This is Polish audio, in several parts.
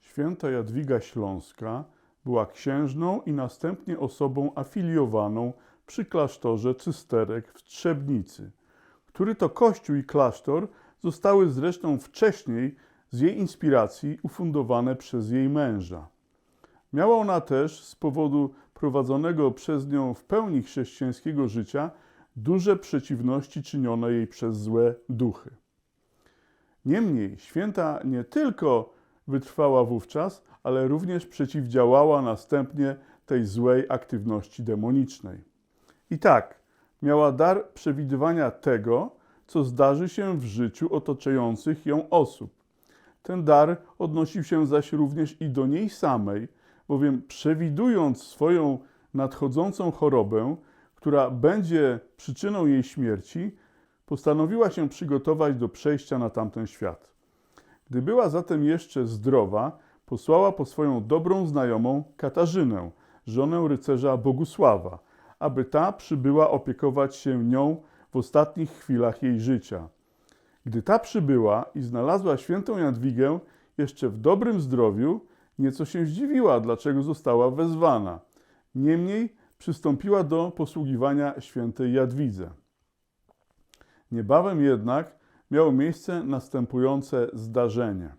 Święta Jadwiga Śląska była księżną i następnie osobą afiliowaną przy klasztorze Cysterek w Trzebnicy, który to kościół i klasztor zostały zresztą wcześniej z jej inspiracji ufundowane przez jej męża. Miała ona też z powodu prowadzonego przez nią w pełni chrześcijańskiego życia duże przeciwności czynione jej przez złe duchy. Niemniej święta nie tylko wytrwała wówczas, ale również przeciwdziałała następnie tej złej aktywności demonicznej. I tak, miała dar przewidywania tego, co zdarzy się w życiu otaczających ją osób. Ten dar odnosił się zaś również i do niej samej, bowiem przewidując swoją nadchodzącą chorobę, która będzie przyczyną jej śmierci, postanowiła się przygotować do przejścia na tamten świat. Gdy była zatem jeszcze zdrowa, posłała po swoją dobrą znajomą Katarzynę, żonę rycerza Bogusława, aby ta przybyła opiekować się nią w ostatnich chwilach jej życia. Gdy ta przybyła i znalazła świętą Jadwigę jeszcze w dobrym zdrowiu, nieco się zdziwiła, dlaczego została wezwana. Niemniej przystąpiła do posługiwania świętej Jadwidze. Niebawem jednak miało miejsce następujące zdarzenie.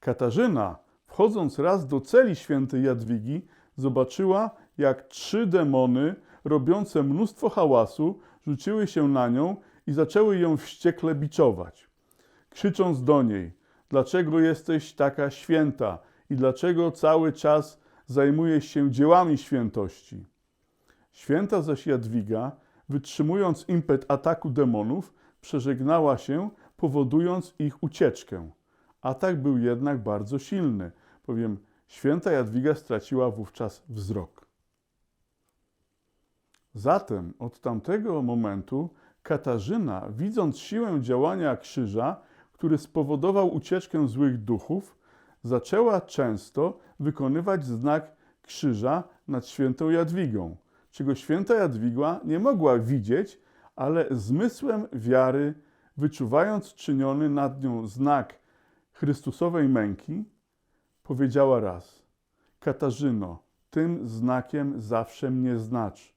Katarzyna, wchodząc raz do celi świętej Jadwigi, zobaczyła, jak trzy demony, robiące mnóstwo hałasu, rzuciły się na nią i zaczęły ją wściekle biczować, krzycząc do niej: Dlaczego jesteś taka święta i dlaczego cały czas zajmujesz się dziełami świętości? Święta zaś Jadwiga, wytrzymując impet ataku demonów, przeżegnała się, powodując ich ucieczkę. Atak był jednak bardzo silny, bowiem święta Jadwiga straciła wówczas wzrok. Zatem od tamtego momentu Katarzyna, widząc siłę działania krzyża, który spowodował ucieczkę złych duchów, zaczęła często wykonywać znak krzyża nad świętą Jadwigą, czego święta Jadwiga nie mogła widzieć, ale zmysłem wiary, wyczuwając czyniony nad nią znak Chrystusowej męki, powiedziała raz: Katarzyno, tym znakiem zawsze mnie znacz.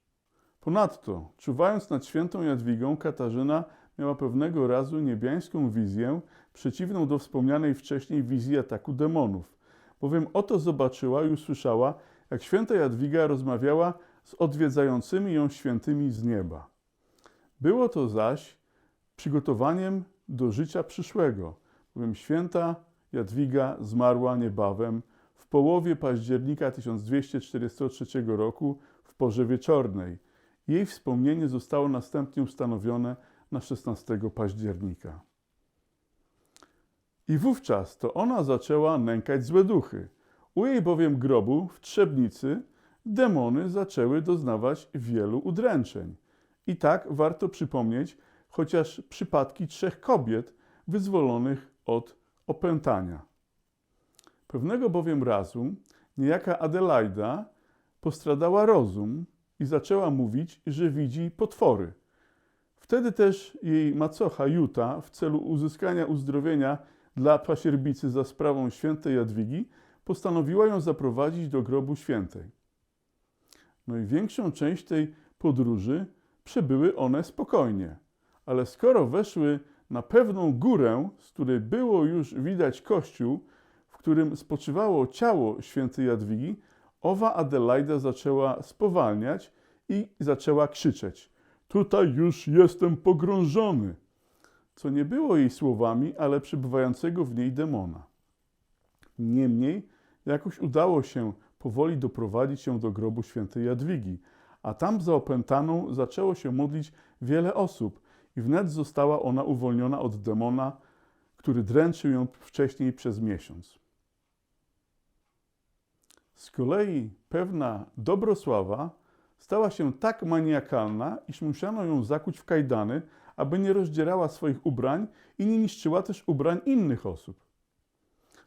Ponadto, czuwając nad świętą Jadwigą, Katarzyna miała pewnego razu niebiańską wizję, przeciwną do wspomnianej wcześniej wizji ataku demonów, bowiem oto zobaczyła i usłyszała, jak święta Jadwiga rozmawiała z odwiedzającymi ją świętymi z nieba. Było to zaś przygotowaniem do życia przyszłego, bowiem święta Jadwiga zmarła niebawem w połowie października 1243 roku w porze wieczornej. Jej wspomnienie zostało następnie ustanowione na 16 października. I wówczas to ona zaczęła nękać złe duchy. U jej bowiem grobu w Trzebnicy demony zaczęły doznawać wielu udręczeń. I tak warto przypomnieć chociaż przypadki trzech kobiet wyzwolonych od opętania. Pewnego bowiem razu niejaka Adelaida postradała rozum i zaczęła mówić, że widzi potwory. Wtedy też jej macocha Juta w celu uzyskania uzdrowienia dla pasierbicy za sprawą świętej Jadwigi postanowiła ją zaprowadzić do grobu świętej. No i większą część tej podróży przebyły one spokojnie. Ale skoro weszły na pewną górę, z której było już widać kościół, w którym spoczywało ciało świętej Jadwigi, owa Adelaida zaczęła spowalniać i zaczęła krzyczeć: Tutaj już jestem pogrążony! Co nie było jej słowami, ale przebywającego w niej demona. Niemniej jakoś udało się powoli doprowadzić ją do grobu świętej Jadwigi, a tam za opętaną zaczęło się modlić wiele osób i wnet została ona uwolniona od demona, który dręczył ją wcześniej przez miesiąc. Z kolei pewna Dobrosława stała się tak maniakalna, iż musiano ją zakuć w kajdany, aby nie rozdzierała swoich ubrań i nie niszczyła też ubrań innych osób.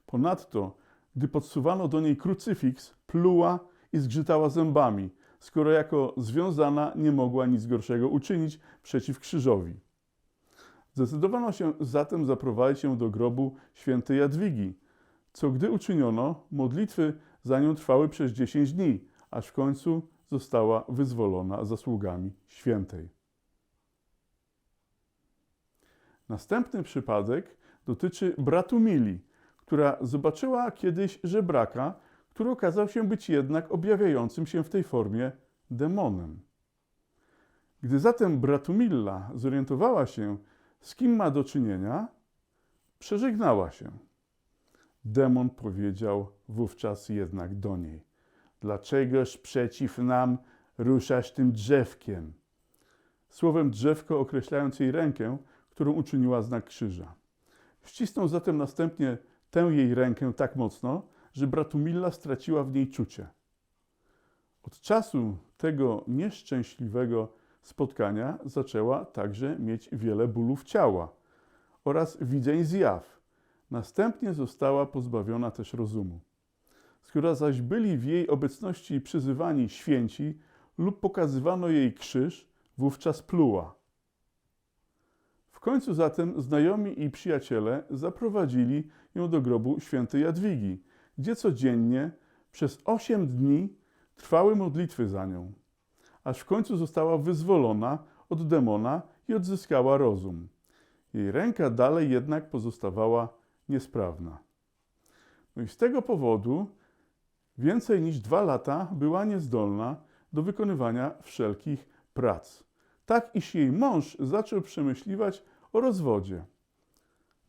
Ponadto, gdy podsuwano do niej krucyfiks, pluła i zgrzytała zębami, skoro jako związana nie mogła nic gorszego uczynić przeciw krzyżowi. Zdecydowano się zatem zaprowadzić ją do grobu świętej Jadwigi, co gdy uczyniono, modlitwy za nią trwały przez 10 dni, aż w końcu została wyzwolona zasługami świętej. Następny przypadek dotyczy Bratumili, która zobaczyła kiedyś żebraka, który okazał się być jednak objawiającym się w tej formie demonem. Gdy zatem Bratumilla zorientowała się, z kim ma do czynienia, przeżegnała się. Demon powiedział wówczas jednak do niej: Dlaczegoż przeciw nam ruszasz tym drzewkiem? Słowem drzewko określając jej rękę, którą uczyniła znak krzyża. Ścisnął zatem następnie tę jej rękę tak mocno, że Bratumilla straciła w niej czucie. Od czasu tego nieszczęśliwego spotkania zaczęła także mieć wiele bólów ciała oraz widzeń zjaw. Następnie została pozbawiona też rozumu. Skoro zaś byli w jej obecności przyzywani święci lub pokazywano jej krzyż, wówczas pluła. W końcu zatem znajomi i przyjaciele zaprowadzili ją do grobu świętej Jadwigi, gdzie codziennie przez osiem dni trwały modlitwy za nią, aż w końcu została wyzwolona od demona i odzyskała rozum. Jej ręka dalej jednak pozostawała niesprawna. No i z tego powodu więcej niż dwa lata była niezdolna do wykonywania wszelkich prac. Tak, iż jej mąż zaczął przemyśliwać o rozwodzie.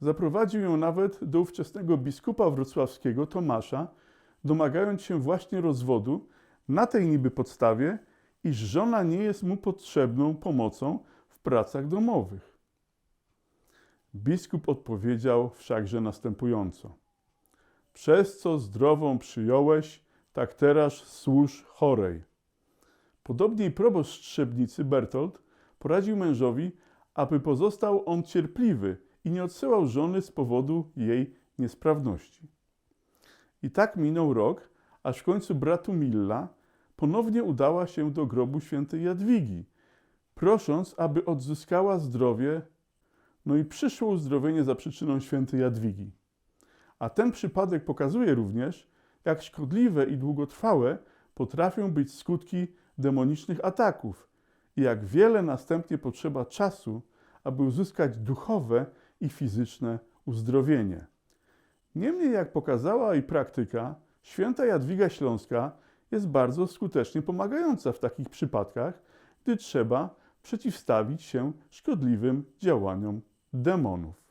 Zaprowadził ją nawet do ówczesnego biskupa wrocławskiego Tomasza, domagając się właśnie rozwodu na tej niby podstawie, iż żona nie jest mu potrzebną pomocą w pracach domowych. Biskup odpowiedział wszakże następująco: Przez co zdrową przyjąłeś, tak teraz służ chorej. Podobnie proboszcz Trzebnicy Bertolt poradził mężowi, aby pozostał on cierpliwy i nie odsyłał żony z powodu jej niesprawności. I tak minął rok, aż w końcu bratu Milla ponownie udała się do grobu świętej Jadwigi, prosząc, aby odzyskała zdrowie, no i przyszło uzdrowienie za przyczyną świętej Jadwigi. A ten przypadek pokazuje również, jak szkodliwe i długotrwałe potrafią być skutki demonicznych ataków i jak wiele następnie potrzeba czasu, aby uzyskać duchowe i fizyczne uzdrowienie. Niemniej, jak pokazała i praktyka, święta Jadwiga Śląska jest bardzo skutecznie pomagająca w takich przypadkach, gdy trzeba przeciwstawić się szkodliwym działaniom demonów.